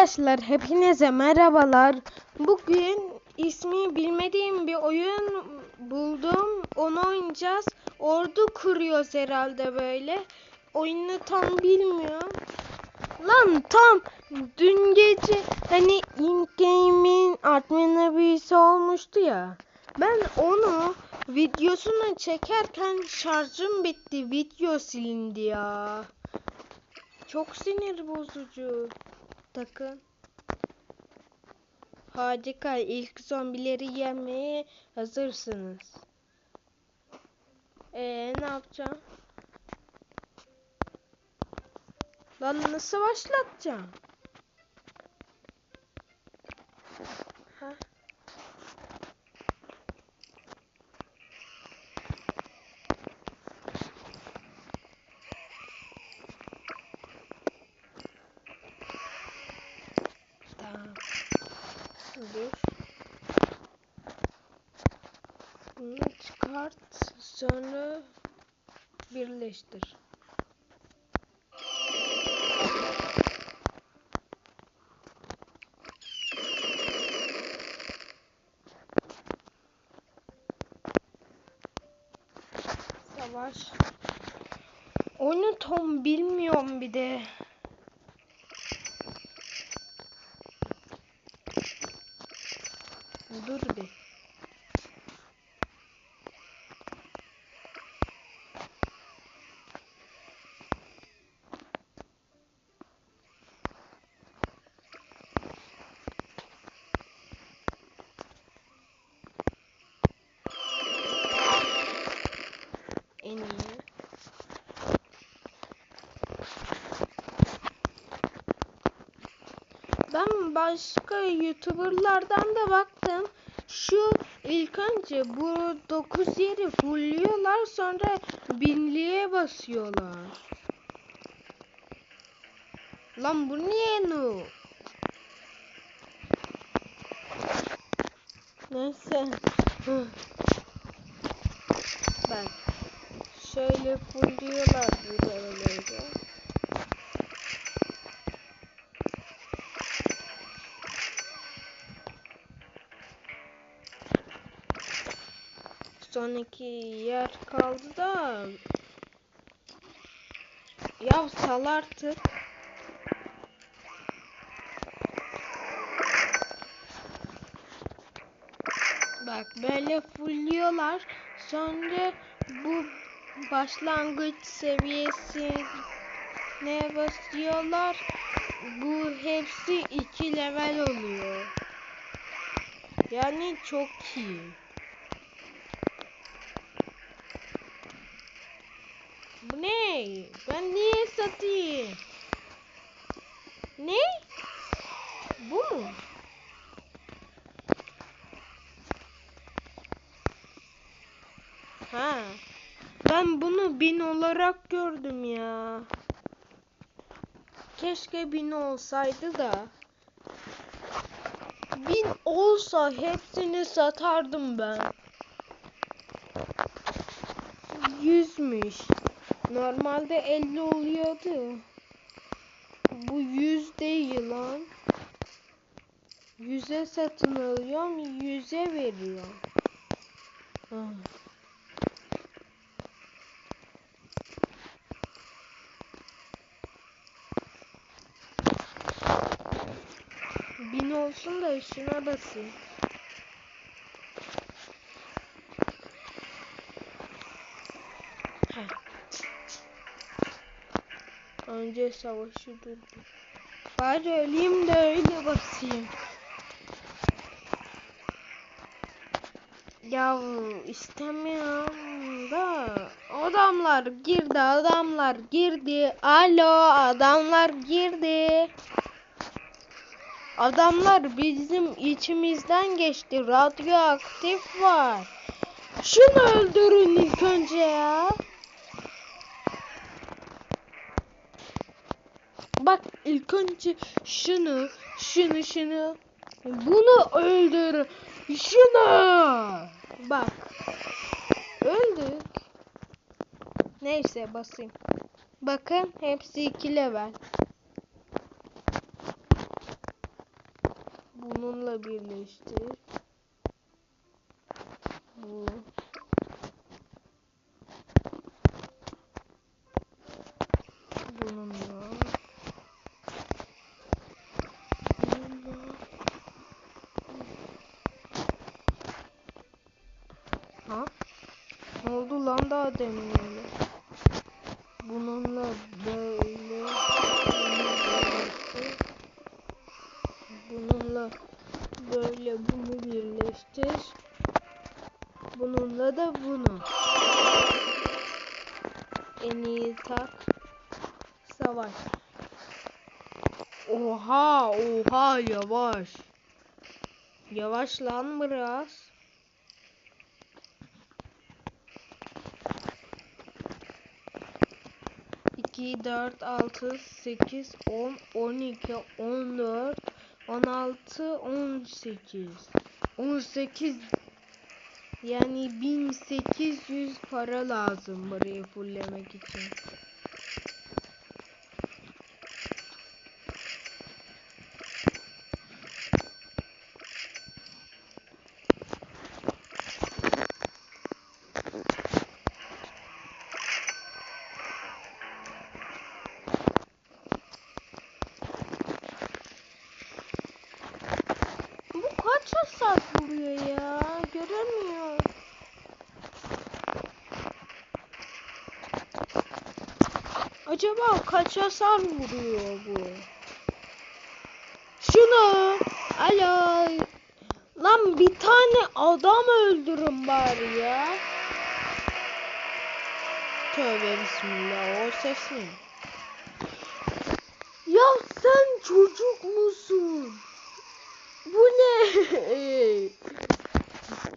Arkadaşlar hepinize merhabalar. Bugün ismi bilmediğim bir oyun buldum. Onu oynayacağız. Ordu kuruyoruz herhalde böyle. Oyunu tam bilmiyorum. Lan tam dün gece hani in game'in admin birisi olmuştu ya. Ben onu videosunu çekerken şarjım bitti. Video silindi ya. Çok sinir bozucu. Takın. Harika. İlk zombileri yenmeye hazırsınız. Ee ne yapacağım? Lan nasıl başlatacağım? Ha? Tamam. Dur. Bunu çıkart. Sonra birleştir. Savaş. Oyunu tam bilmiyorum bir de. Dur bir. En iyi. Ben başka YouTuber'lardan da baktım. Şu ilk önce bu 9 yeri fullüyorlar sonra binliğe basıyorlar. Lan bu niye nu? Neyse. Bak. Şöyle fullüyorlar bu araları. Sonraki yer kaldı da. Ya sal artık. Bak böyle fullüyorlar. Sonra bu başlangıç seviyesi ne basıyorlar? Bu hepsi iki level oluyor. Yani çok iyi. Bu ne? Ben niye satayım? Ne? Bu mu? Ha. Ben bunu bin olarak gördüm ya. Keşke bin olsaydı da. Bin olsa hepsini satardım ben. Yüzmüş. Normalde 50 oluyordu. Bu 100 değil lan. 100'e satın alıyorum, 100'e veriyorum. Ah. Bin olsun da şuna basayım. Heh. Önce savaşı durdur. Bari öleyim de öyle basayım. Ya istemiyorum da adamlar girdi adamlar girdi alo adamlar girdi adamlar bizim içimizden geçti. Radyoaktif var. Şunu öldürün ilk önce ya. Bak ilk önce şunu şunu şunu. Bunu öldür. Şunu. Bak. Öldük neyse basayım. Bakın hepsi iki level bununla. Bu. Bununla. Bununla. Ha? Ne oldu lan daha demin öyle? Bununla böyle bununla böyle bunu birleştir. Bununla da bunu. En iyi tak. Savaş. Oha oha yavaş. Yavaş lan biraz. İki, dört, altı, sekiz, on, on iki, on dört, on altı, on sekiz. On sekiz yani 1800 para lazım burayı fulllemek için. Bu kaç hasar vuruyor ya? Göremiyor. Acaba kaç hasar vuruyor bu? Şunu. Alo. Lan bir tane adam öldürün bari ya. Tövbe bismillah o ses ne? Ya sen çocuk musun? Bu ne?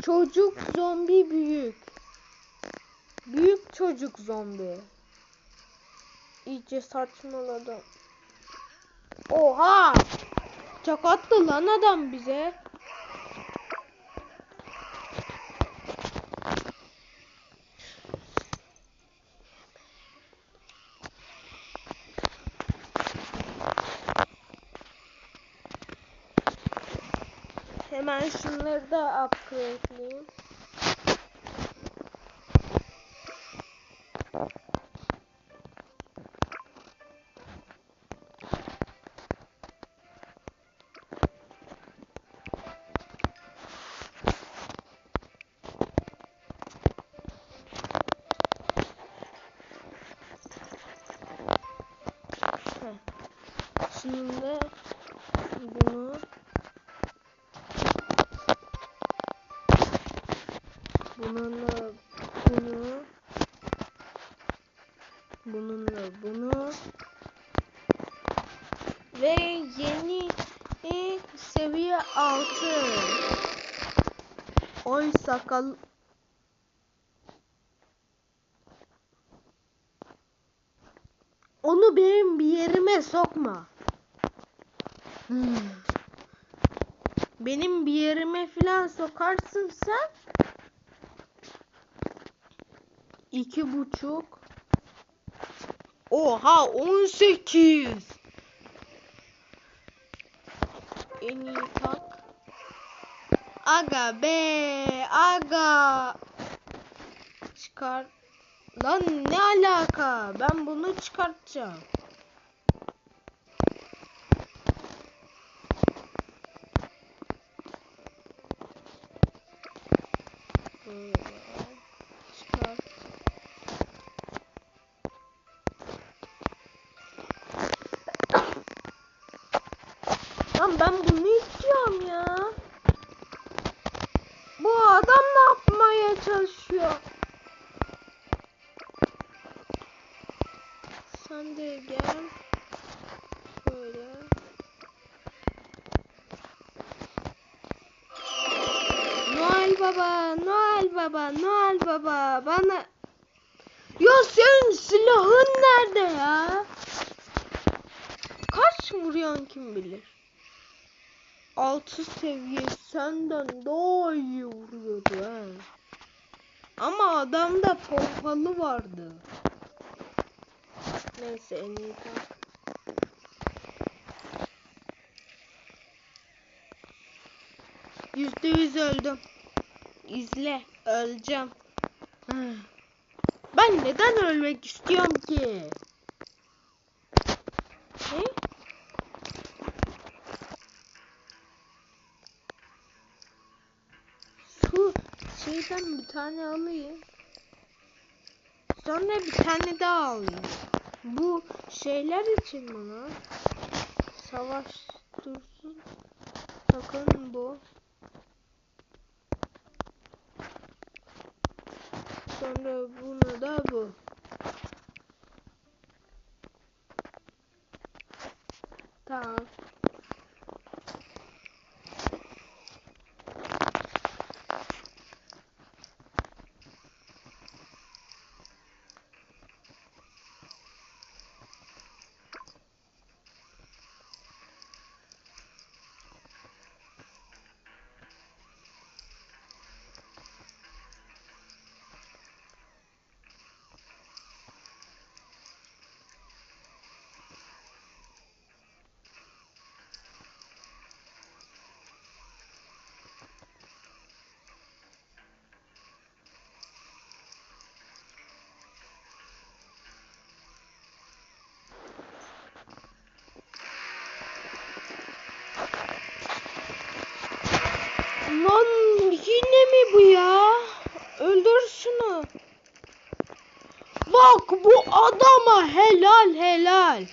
çocuk zombi büyük. Büyük çocuk zombi. İyice saçmaladı. Oha! Çok attı lan adam bize. Hemen şunları da upgradeleyeyim. Bununla bunu bununla bunu. Ve yeni e, seviye 6 oy sakal. Onu benim bir yerime sokma. Hmm. benim bir yerime filan sokarsın sen iki buçuk. Oha 18 En iyi tak. Aga be aga. Çıkar. Lan ne alaka? Ben bunu çıkartacağım Noel Baba, bana... Ya senin silahın nerede ya? Kaç vuruyorsun kim bilir? 6 seviye senden daha iyi vuruyordu ha. Ama adamda pompalı vardı. Neyse en iyi tak. Yüzde yüz öldüm. İzle. Öleceğim. Ben neden ölmek istiyorum ki? Ne? Şu şeyden bir tane alayım. Sonra bir tane daha alayım. Bu şeyler için mi lan? Savaş dursun. Bakın bu. Sonra bunu da bu. Tamam. Lan yine mi bu ya? Öldür şunu. Bak bu adama helal helal.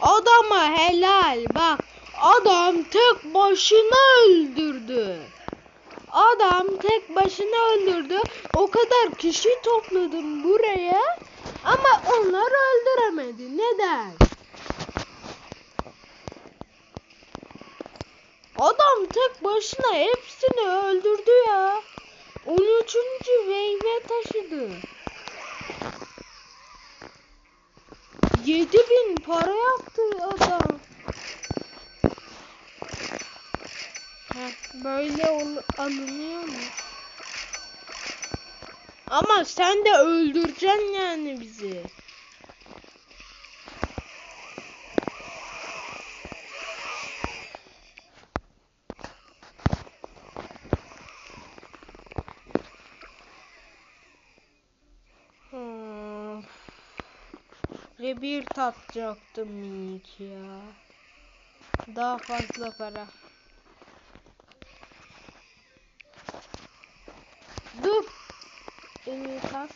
Adama helal bak. Adam tek başına öldürdü. Adam tek başına öldürdü. O kadar kişi topladım buraya. Ama onlar öldüremedi. Neden? Adam tek başına hepsini öldürdü ya. 13. wave taşıdı. 7000 para yaptı adam. Böyle alınıyor mu? Ama sen de öldüreceksin yani bizi. Hmm. Ve bir tatacaktım minik ya. Daha fazla para. Dur. En iyi tak.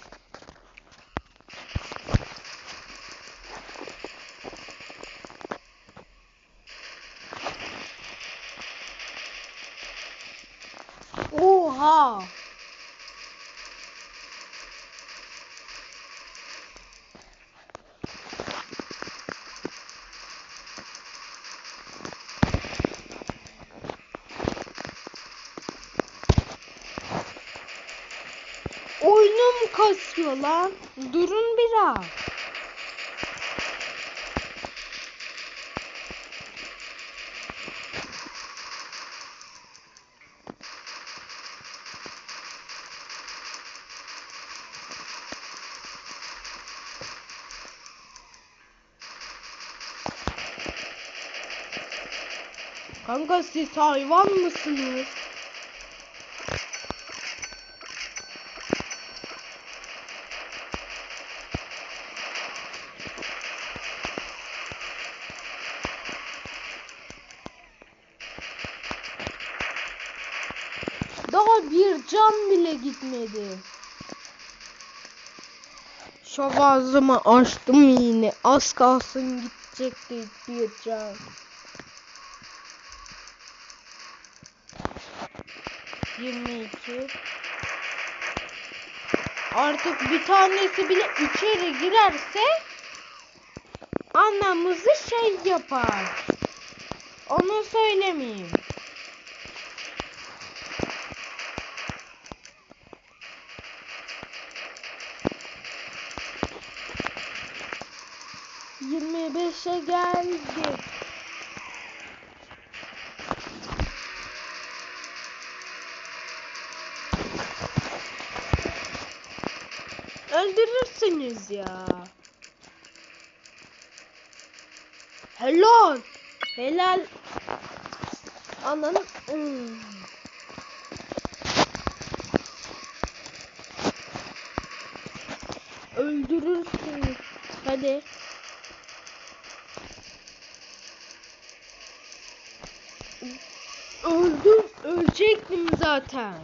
Oha. Lan. Durun biraz. Kanka siz hayvan mısınız? Daha bir can bile gitmedi. Şu ağzımı açtım yine. Az kalsın gidecekti bir can. Yirmi iki. Artık bir tanesi bile içeri girerse anamızı şey yapar. Onu söylemeyeyim. 5'e şey geldi. Öldürürsünüz ya. Helal. Helal. Ananı. Hmm. Öldürürsünüz. Hadi. Öldüm. Ölecektim zaten.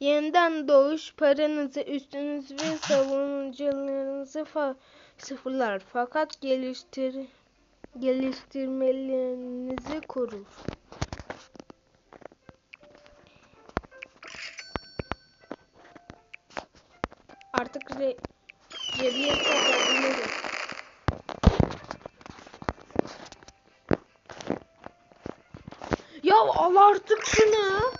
Yeniden doğuş paranızı, üstünüzü ve savunucularınızı fa- sıfırlar. Fakat geliştir geliştirmelerinizi korur. Artık re cebiye sokabiliriz. Ya al artık şunu.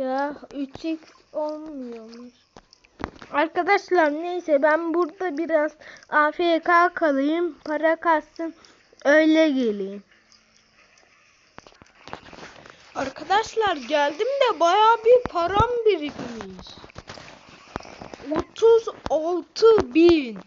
Ya 3x olmuyormuş. Arkadaşlar neyse ben burada biraz AFK kalayım. Para kassın. Öyle geleyim. Arkadaşlar geldim de baya bir param birikmiş. 36 bin.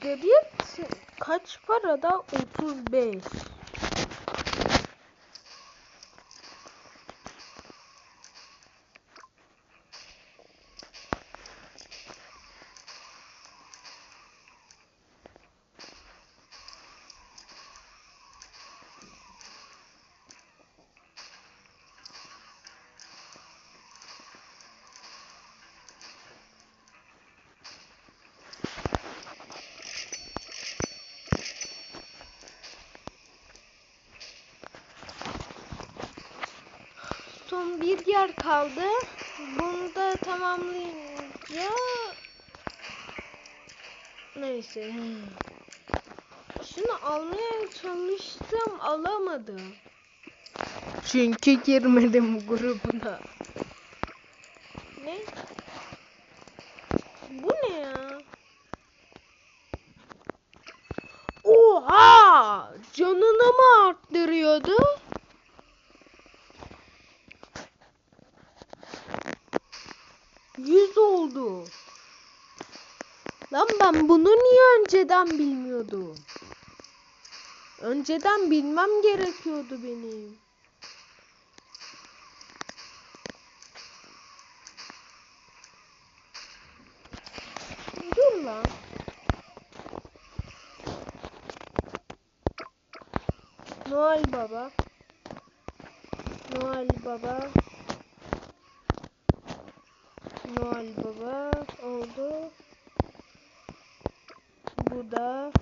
Debit kaç parada? 35. bir yer kaldı. Bunu da tamamlayınca neyse. Şunu almaya çalıştım alamadım. Çünkü girmedim grubuna. 100 oldu. Lan ben bunu niye önceden bilmiyordum? Önceden bilmem gerekiyordu benim. Dur lan. Noel Baba. Noel Baba. Bu da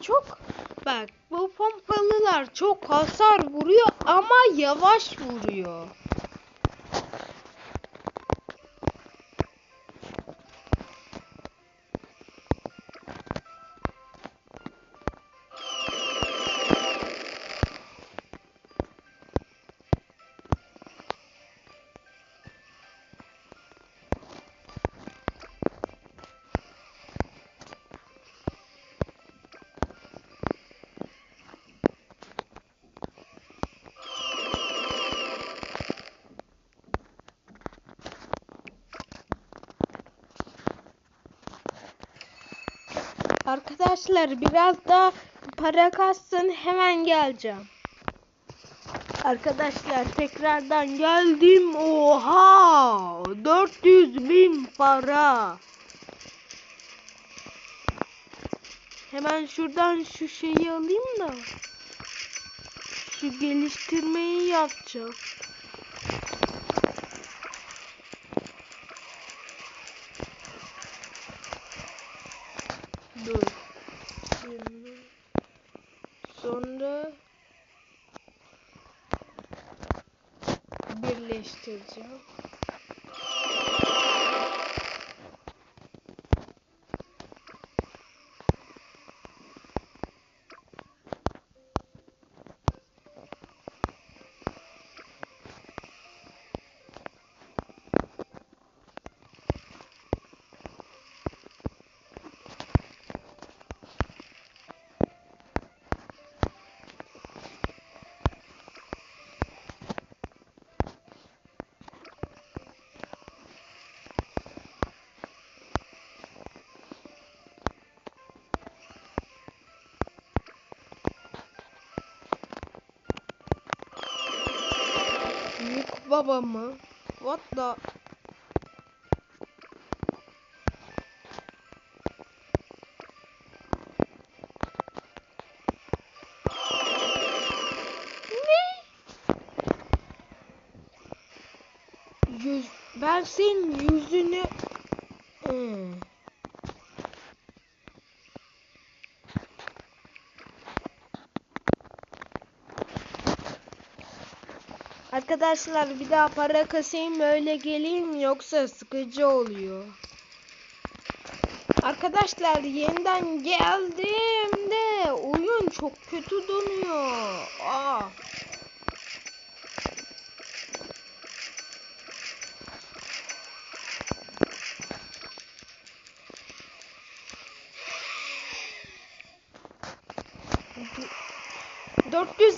çok bak bu pompalılar çok hasar vuruyor ama yavaş vuruyor. Arkadaşlar biraz daha para kassın hemen geleceğim. Arkadaşlar tekrardan geldim. Oha! 400 bin para. Hemen şuradan şu şeyi alayım da. Şu geliştirmeyi yapacağım. çözeceğim. Baba mı? What the? Ne? Yüz, ben senin yüzünü... Hmm. Arkadaşlar bir daha para kasayım öyle geleyim yoksa sıkıcı oluyor. Arkadaşlar yeniden geldim de oyun çok kötü donuyor. Aa.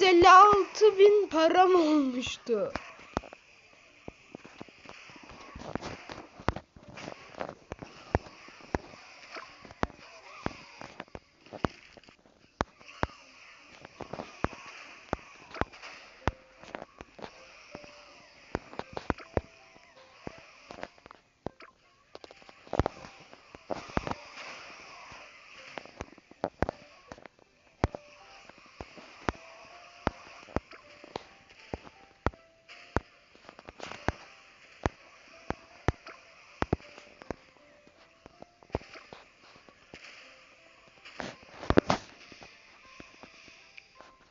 Du- 456 bin param olmuştu.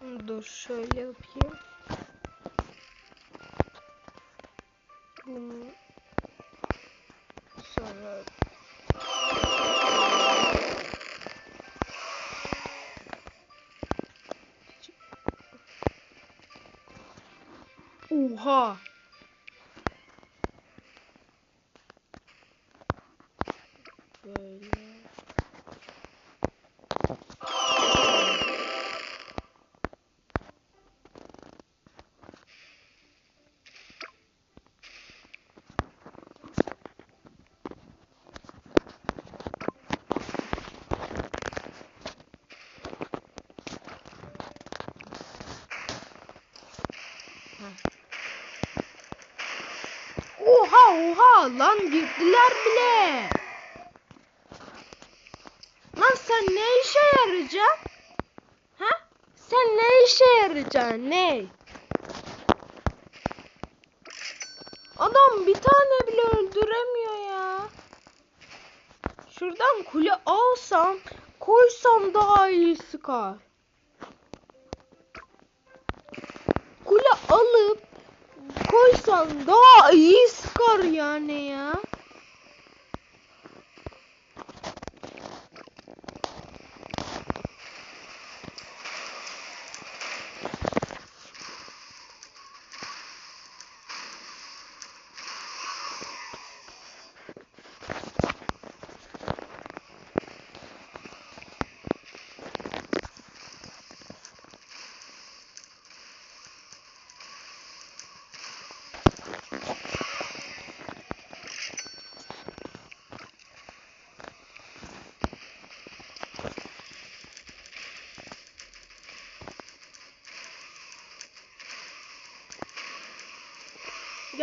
Dur şöyle yapayım. Bunu sonra Oha. Böyle. Oha lan girdiler bile. Lan sen ne işe yarayacaksın? Ha? Sen ne işe yarayacaksın? Ne? Adam bir tane bile öldüremiyor ya. Şuradan kule alsam, koysam daha iyi sıkar. Kule alıp koysam daha iyi sıkar yani ya.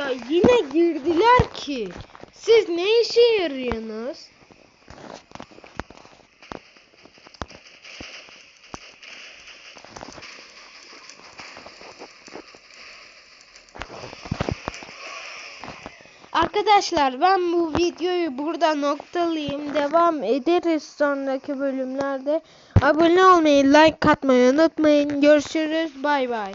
Ya yine girdiler ki. Siz ne işe yarıyorsunuz? Arkadaşlar ben bu videoyu burada noktalayayım. Devam ederiz sonraki bölümlerde. Abone olmayı, like atmayı unutmayın. Görüşürüz. Bay bay.